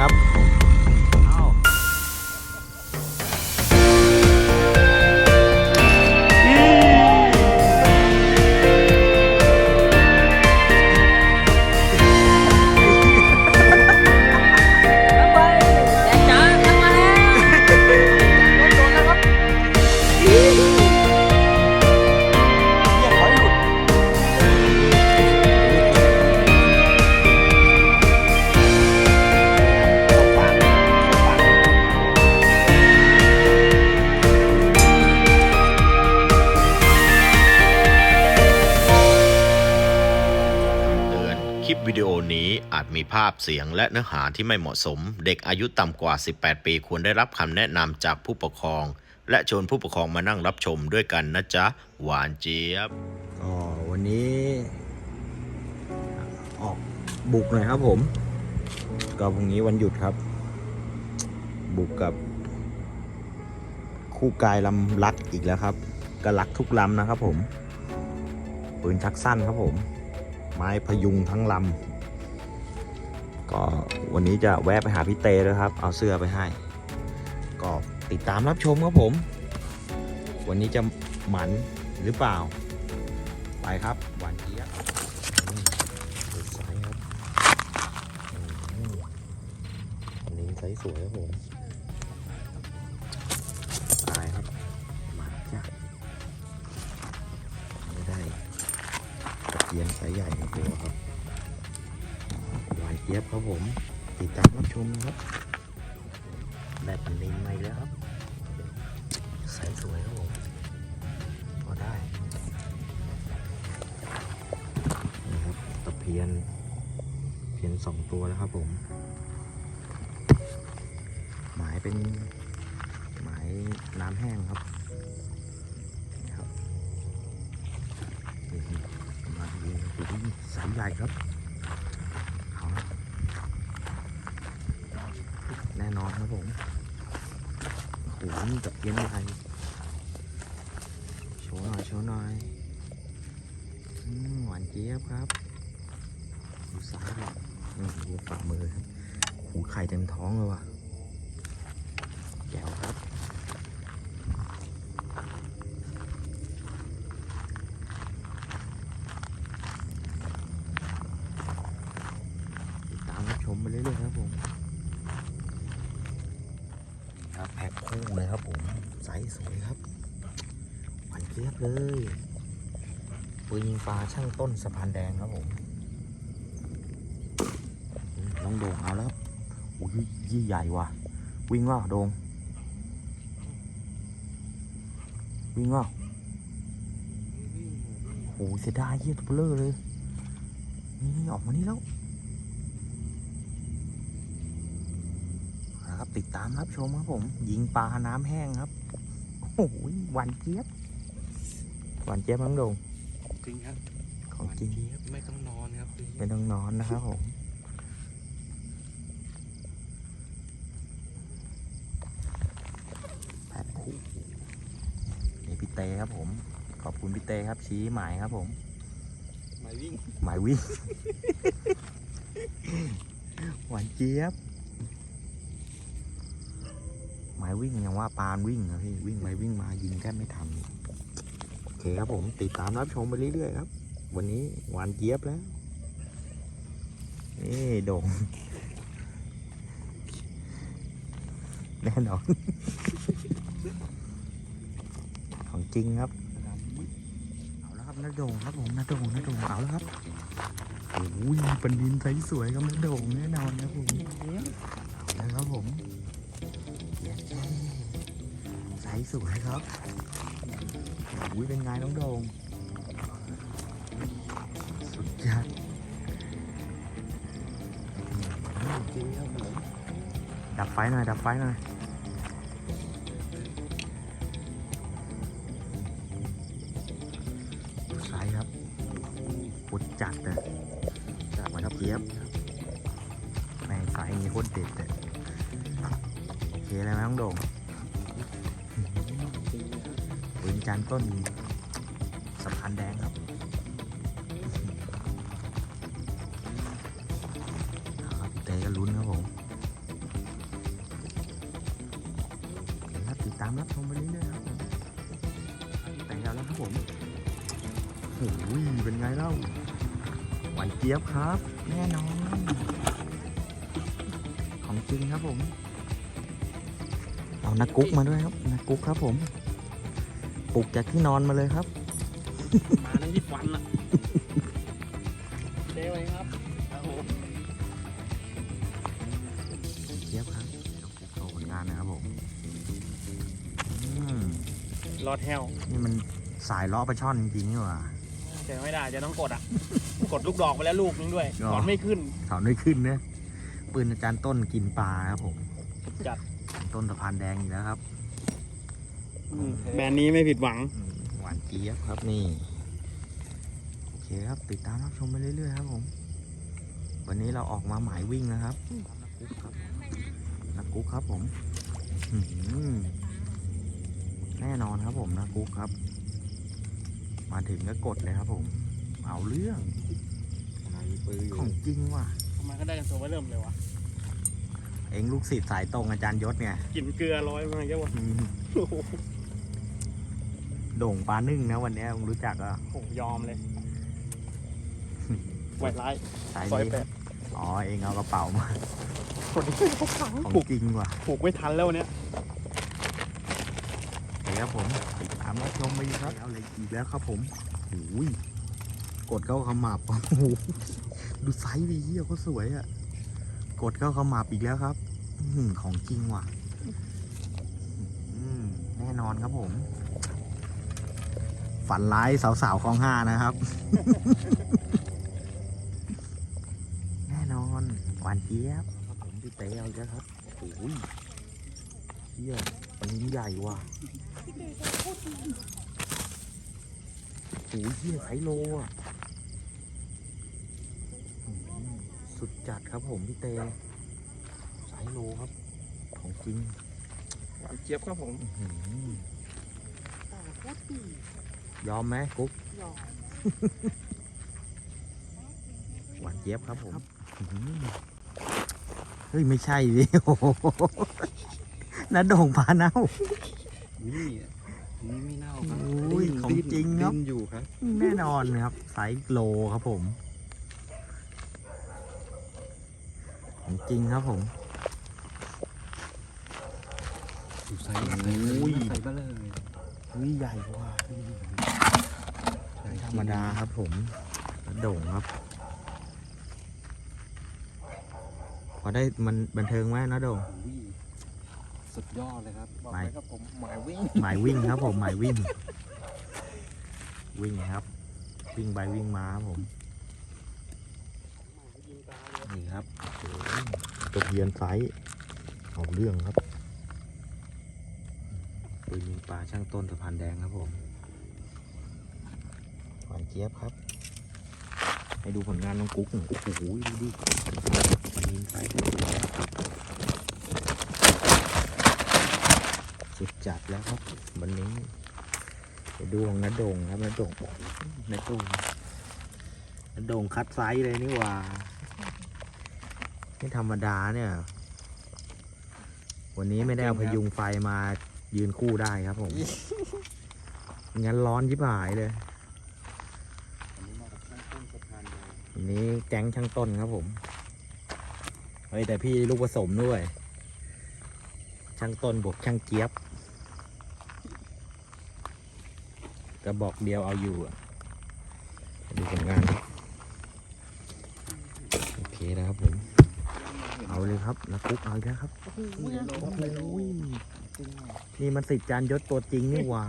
น่นอนครับ ภาพเสียงและเนื้อหาที่ไม่เหมาะสม เด็กอายุต่ำกว่า 18 ปีควรได้รับคำแนะนำจากผู้ปกครอง และชวนผู้ปกครองมานั่งรับชมด้วยกันนะจ๊ะ หวานเจี๊ยบก็วันนี้ ออกบุกหน่อยครับผม ก็พรุ่งนี้วันหยุดครับ บุกกับ คู่กายลำลักอีกแล้วครับก็ลักทุกลำนะครับผมปืนชักสั้นครับผม ไม้พยุงทั้งลำ วันนี้จะแวะไปหาพี่เตเลยครับ เอาเสื้อไปให้ ก็ติดตามรับชมครับผม วันนี้จะหมันหรือเปล่า ไปครับหวานเจี๊ยบดูไซส์ครับอันนี้ไซส์สวยครับผมตายครับมาจ้ะไม่ได้ตะเกียนไซส์ใหญ่ในตัวครับหวานเจี๊ยบครับผม ติดตามรับชมนะครับได้ปันนินมาอีกแล้วครับไซส์สวยครับผมพอได้นี่ครับตะเพียน เพียนสองตัวแล้วครับผม หมายเป็นหมายน้ำแห้งครับนี่ครับมาดีดูดิสายใหญ่ครับเอาละแน่นอนครับ ผม โอ้โหนี่ตะเพียนอะไรโชว์หน่อย โชว์หน่อยหวานเจี๊ยบครับ ดูสายเลยนี่ดูฝ่ามือครับหูไข่เต็มท้องเลยว่ะแก้วครับติดตามรับชมไปเรื่อยๆครับผมนี่ คู่เลยครับผมไซส์สวยครับหวานเจี๊ยบเลยปืนยิงปลาช่างต้นสะพานแดงครับผมน้องโด่งเอาแล้วอุ้ยยี่ใหญ่ว่ะ วิ่งว่าโด่งวิ่งว่าโอ้โหเสียดายเยี่ยตัวเบลอเลย นี่ออกมานี่แล้ว ติดตามรับชมครับผม ยิงปลาน้ำแห้งครับโอ้โหหวานเจี๊ยบหวานเจี๊ยบน้องโด่งจริงครับของจริงเจี๊ยบไม่ต้องนอนครับคือไม่ต้องนอนนะครับผมแพ็คคู่นี่พี่เตครับผม ขอบคุณพี่เตครับชี้หมายครับผมมาวิ่งหมายวิ่ง หวานเจี๊ยบ หมายวิ่งยังว่าปานวิ่งนะพี่วิ่งไปวิ่งมายิงแทบไม่ทันโอเคครับผมติดตามรับชมไปเรื่อยๆครับ วันนี้หวานเจี๊ยบแล้วนี่โด่งแน่นอนของจริงครับเอาแล้วครับน้าโด่งครับผมน้าโด่งน้าโด่งเอาแล้วครับโอ้ยปันดินไซส์สวยครับน้าโด่งแน่นอนครับผมเอาแล้วครับผม ส์สวยครับอุ้ยเป็นไงน้องโดงสุดยอดดับไฟหน่อยดับไฟหน่อย ปืนจานต้นสะพานแดงครับเอาครับพี่เต้ก็ลุ้นครับผมครับติดตามรับชมไปเรื่อยๆครับผมพี่เต้เอาแล้วครับผมโอ้โหเป็นไงเล่าหวานเจี๊ยบครับ แน่นอนของจริงครับผม เอานักกุ๊กมาด้วยครับนักกุ๊กครับผม ปลุกจากที่นอนมาเลยครับ มาในที่ฟันอะเด้ไว้ครับครับผมเทียบครับโชว์ผลงานนะครับผมอืมรอดแฮวนี่มันสายล้อปลาช่อนจริงๆนี่หว่าแต่ไม่ได้จะต้องกดอะ กดลูกดอกไปแล้วลูกนึงด้วยอ๋อถอนไม่ขึ้นถอนไม่ขึ้นนะปืนอาจารย์ต้นกินปลาครับผม จัดต้นสะพานแดงอีกแล้วครับ แบรนด์นี้ไม่ผิดหวังอืมหวานเจี๊ยบครับนี่ โอเคครับ ติดตามรับชมไปเรื่อยๆครับผม วันนี้เราออกมาหมายวิ่งนะครับ นักกุ๊กครับนักกุ๊กครับผมอื้อหือแน่นอนครับผมนักกุ๊กครับ มาถึงก็กดเลยครับผม เอาเรื่อง ของจริงว่ะทำไมก็ได้กันตัวไว้เริ่มเลยวะ เองลูกศิษย์สายตรงอาจารย์ยศไงกลิ่นเกลือร้อยมาเยอะวะอืม โอ้โหโด่งปลานึ่งนะวันนี้มึงรู้จักอะผมยอมเลยไหวร้ายสายซอยนี้แปดอ๋อเองเอากระเป๋ามาคนนี้เขาขังของผูกจริงว่ะผูกไม่ทันแล้ววันเนี้ยเดี๋ยวครับผมติดตามรับชมไปอีกครับเอาเลยอีกแล้วครับผมโอ้ยกดเข้าขมับโอ้โหดูไซส์ดีเฮียเขาสวยอะกดเข้าขมับอีกแล้วครับ อื้อหือของจริงว่ะอืมแน่นอนครับผม ฝันร้ายสาวๆคลองห้านะครับ แน่นอนหวานเจี๊ยบครับผมพี่เต๋เอาอีกแล้วครับโอ้ยเฮียมันยิ่งใหญ่ว่ะโอ้ยเฮียไซโลอะอื้อหือสุดจัดครับผมพี่เตไซโลครับ ของจริงหวานเจี๊ยบครับผมอื้อหือ ยอมไหมกุ๊กหวานเจี๊ยบครับผมอื้อหือเฮ้ย ไม่ใช่ดิโอ้โหนัดโด่งปลาเน่านี่นี่ไม่เน่าครับโอ้ยของจริงครับดิ้นอยู่ครับ แน่นอนครับไซส์โลครับผม ของจริงครับผมใส่โอ้ยใส่ไปเลยอุ้ยใหญ่กว่าไม่ ธรรมดาครับผมกระโด่งครับ พอได้มันบันเทิงไหมนะโด่ง สุดยอดเลยครับบอกไม่เลยครับผมหมายวิ่งหมายวิ่งครับผมหมายวิ่ง วิ่งครับ วิ่งไปวิ่งมาครับผมนี่ครับโอ้โหตัวเพียนไซส์เอาเรื่องครับปืนยิงปลาช่างต้นสะพานแดงครับผม หวานเจี๊ยบครับ ให้ดูผลงานน้องกุ๊กหน่อยโอ้โหดูดิปืนยิงไซส์สุดจัดแล้วครับวันนี้ไปดูของนัดโด่งครับนัดโด่งโอ้โหนัดโด่งนัดโด่งคัดไซส์เลยนี่หว่าไม่ธรรมดาเนี่ย วันนี้ไม่ได้เอาพยุงไฟมายืนคู่ได้ครับผม งั้นร้อนยิบหายเลย วันนี้แก๊งช่างต้นครับผม เฮ้ยแต่พี่ลูกผสมด้วย ช่างต้นบวกช่างเจี๊ยบกระบอกเดียวเอาอยู่อะดูผลงานครับโอเคนะครับผม เอาเลยครับนักกุ๊กเอาอีกแล้วครับโอ้โหนี่มันสิทธิ์จานยศตัวจริงนี่หว่า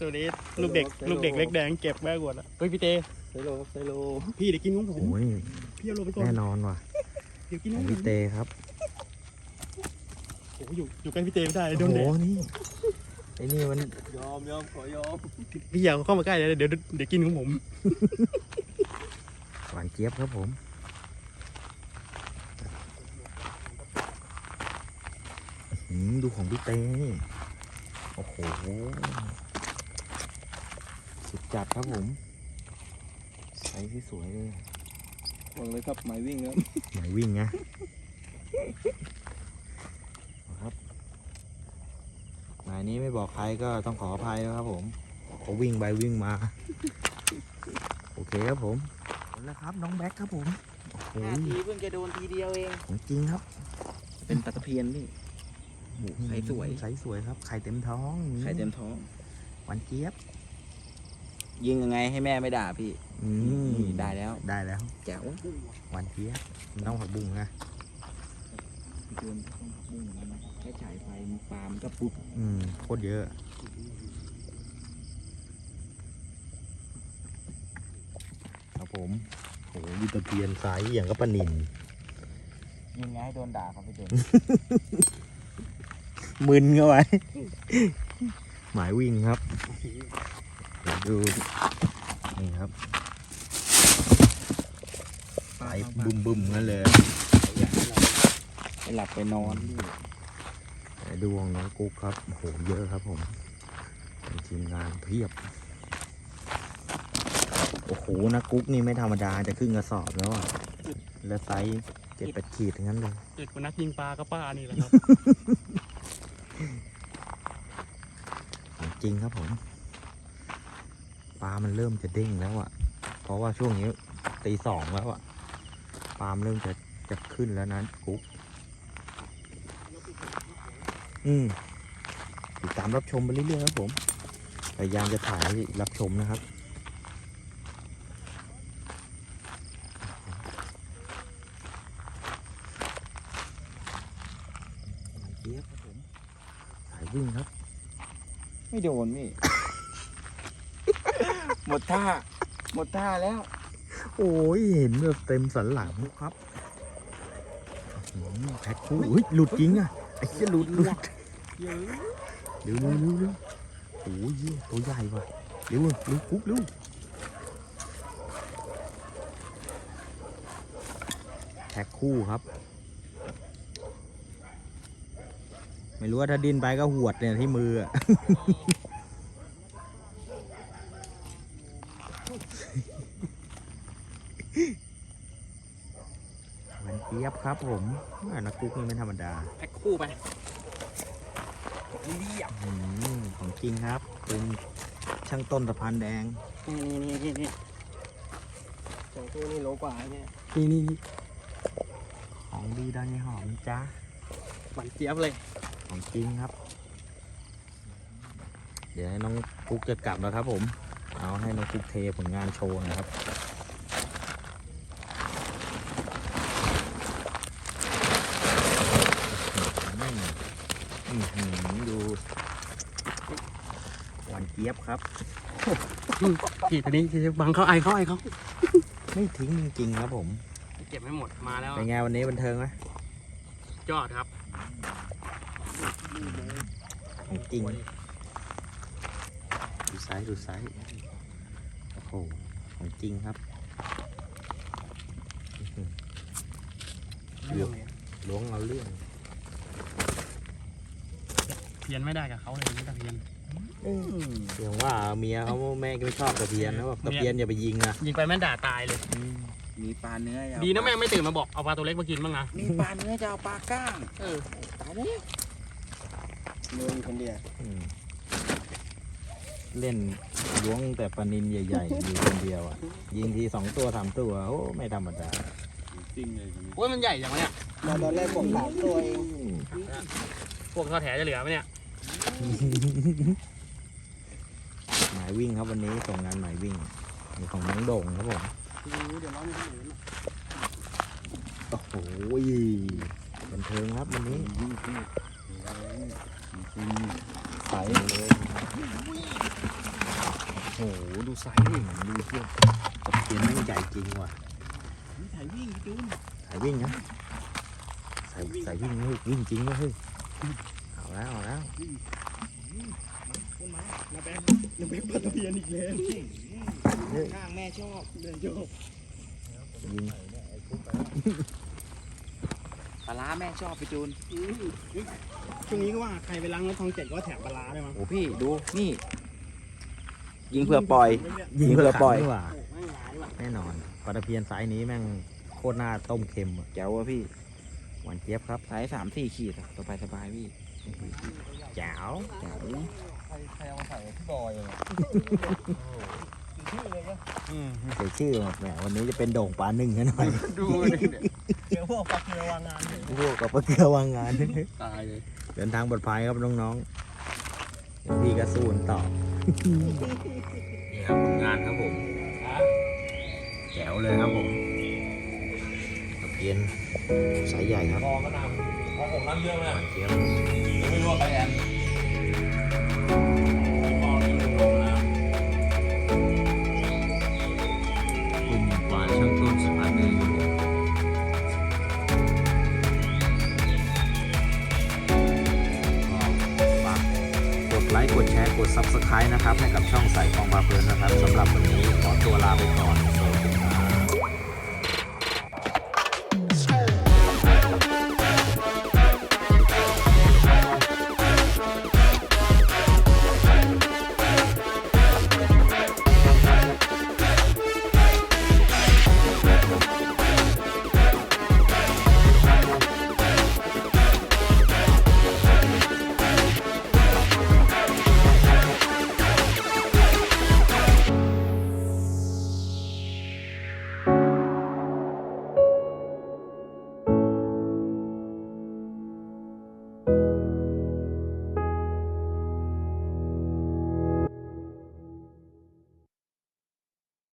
ตัวนี้ลูกเด็ก ลูกเด็กเล็กแดงเก็บแม่กวดแล้วเฮ้ยพี่เต้ ไซโลไซโล พี่เดี๋ยวกินของผม โอ้ยพี่เอาลงไปก่อน แน่นอนว่ะเดี๋ยวกินขขอองงพี่เตครับโอ้โหอยู่อยู่ใกล้พี่เต้ไม่ได้โดโอ้นโหแดดนี่ไอ้นี่มันยอมยอมขอยอม พี่อย่าเข้ามาใกล้เลยเดี๋ยวเดี๋ยวกินของผม หวานเจี๊ยบครับผมมดูของพี่เต้นี่โอ้โหสุดจัดครับผม ใสที่สวยเลยบอกเลยครับหมายวิ่งครับหมายวิ่งนะครับหมายนี้ไม่บอกใครก็ต้องขออภัยนะครับผมเขาวิ่งไปวิ่งมา โอเคครับผมแล้วครับน้องแบ็คครับผมโอ้โหนาทีเพิ่งจะโดนทีเดียวเอง ของจริงครับเป็นปลาตะเพียนพี่ ใสสวย ใสสวยครับไข่เต็มท้องไข่เต็มท้อง หวานเจี๊ยบ ยิงยังไงให้แม่ไม่ด่าพี่อืมนี่ได้แล้วได้แล้ว แจ๋วหวานเจี๊ยบมันต้องผักบุ้งนะเตือนต้องผักบุ้งเหมือนกันนะครับแค่ฉายไฟมันปลามันก็ปุ๊บอืมโคตรเยอะ ครับผมโหวิตาเพียนไซส์อย่างกับปลานินยิงไงให้โดนด่าครับพี่เตือนมึนเข้าไปหมายวิ่งครับ เดี๋ยวดูนี่ครับสายบึมบึมๆงั้นเลยไปหลับไปนอนพี่แต่ดูของน้องกุ๊กครับโอ้โหเยอะครับผมเป็นทีมงานเพียบ โอ้โหนะกุ๊กนี่ไม่ธรรมดาจะครึ่งกระสอบแล้วอะแล้วไซส์เจ็ดแปดขีดทั้งนั้นเลยเด็กคนนักยิงปลาก็ป้านี่แหละครับของจริงครับผมปลา มันเริ่มจะเด้งแล้วอะ เพราะว่าช่วงนี้ตีสองแล้วอะ ปลามเริ่มจะจะขึ้นแล้วนะกุ๊กอืมติดตามรับชมไปเรื่อยๆครับผม พยายามจะถ่ายรับชมนะครับเจี๊ยบครับผมสายวิ่งครับ ไม่โดนพี่ หมดท่า หมดท่าแล้ว โอ้ยเห็นแบบเต็มสันหลังครับอื้อหือแพ็คคู่เฮ้ยหลุดจริงอะไอ้เหี้ยหลุดหลุดเร็วเร็วเร็วเร็วโอ้ยตัวใหญ่ว่ะเร็วเร็วกุ๊กเร็วแพ็คคู่ครับ ไม่รู้ว่าถ้าดินไปก็หวดเนี่ยที่มืออะ หวานเจี๊ยบครับผมอ่านักกุ๊กนี่ไม่ธรรมดาแพ็คคู่ไปอืมของจริงครับ เป็นช่างต้นตะพานแดง นี่นี่นี่นี่สองตัวนี่โลกว่าเนี่ยนี่นี่ของดีดอนยายหอมจ้าหวานเจี๊ยบเลย ของจริงครับ เดี๋ยวให้น้องกุ๊กจะกลับแล้วครับผม เอาให้น้องกุ๊กเทผลงานโชว์หนะครับอืมอื้อหือดูหวานเจี๊ยบครับพี่ตอนนี้จะบังเขาไอเขาไอเขาไม่ทิ้งจริงๆครับผม เก็บไม่หมดมาแล้วเป็นไงวันนี้บันเทิงไหมยอดครับของจริง ดูไซส์ดูไซส์โอ้โหของจริงครับอื้อหือเรื่องล้วงเอาเรื่องเพียนไม่ได้กับเขาเลยไม่ตะเพียนเสียงว่าเมียเขาแม่ก็ไม่ชอบตะเพียนนะแบบตะเพียนอย่าไปยิงนะยิงไปแม่งด่าตายเลย มีปลาเนื้ออย่าดีนะแม่งไม่ตื่นมาบอกเอาปลาตัวเล็กมากินบ้างนะมีปลาเนื้อจะเอาปลาก้างเออตายแล้วโดนคนเดียวอืม เล่นล้วงแต่ปลานินใหญ่ๆอยู่คนเดียวอะ ยิงทีสองตัวสามตัวโอ้ไม่ธรรมดาโอ้ยมันใหญ่อย่างวะเนี่ยตอนแรกผมสามตัวเองพวกทอดแถจะเหลือไหมเนี่ยหมายวิ่งครับวันนี้ส่งงานหมายวิ่งมีของน้องโด่งครับผมเดี๋ยวน้องมีคนอื่นโอ้โหบันเทิงครับวันนี้ใสเลยโอ้โหดูไซส์ดิดูเทียบตะเพียนแม่งใหญ่จริงว่ะถ่ายวิ่งจูนสายวิ่งนะสายสายวิ่งเฮ้ยวิ่งจริงเว้ยเฮ้ยเอาแล้วเอาแล้วนาแบงนาแบงปลาตะเพียนอีกแล้วก้างแม่ชอบเดินโยกยิงปลาร้าแม่ชอบไปจูนอืมช่วงนี้ก็ว่าใครไปล้างรถทองเจ็ดก็แถมปลาร้าได้มั้งโอ้พี่ดูนี่ ยิงเพื่อปล่อย ยิงยิงเพื่เพื่ออปปล่ล่ออยยดีกว่าโอ้ไม่หลายว่ะแน่นอนปลาตะเพียนไซส์นี้แม่งโคตรน่าต้มเค็มอะแจ๋วอะพี่หวานเจี๊ยบครับไซส์สามสี่ขีดอะสบายสบายๆพี่แจ๋วแจ๋วใครใครเอามาใส่พี่บอยอะชื่อเลยปะเสียชื่อหมดแหมวันนี้จะเป็นโด่งปลาหนึ่งกันหน่อยดูเนี่ยเดี๋ยวพวกปลาเกลือวางงานเนี่ยพวกกับปลาเกลือวางงาน ตายเลย เดินทางปลอดภัยครับน้องๆเดี๋ยวพี่ก็สู้กันต่อ นี่ครับผลงานครับผมแจ๋วเลยครับผมตะเพียนสายใหญ่ครับพอก็นำพอผมนั่งเยอะเลยหวานเจี๊ยบไม่รู้ว่าใครแอน นะครับให้กับช่อง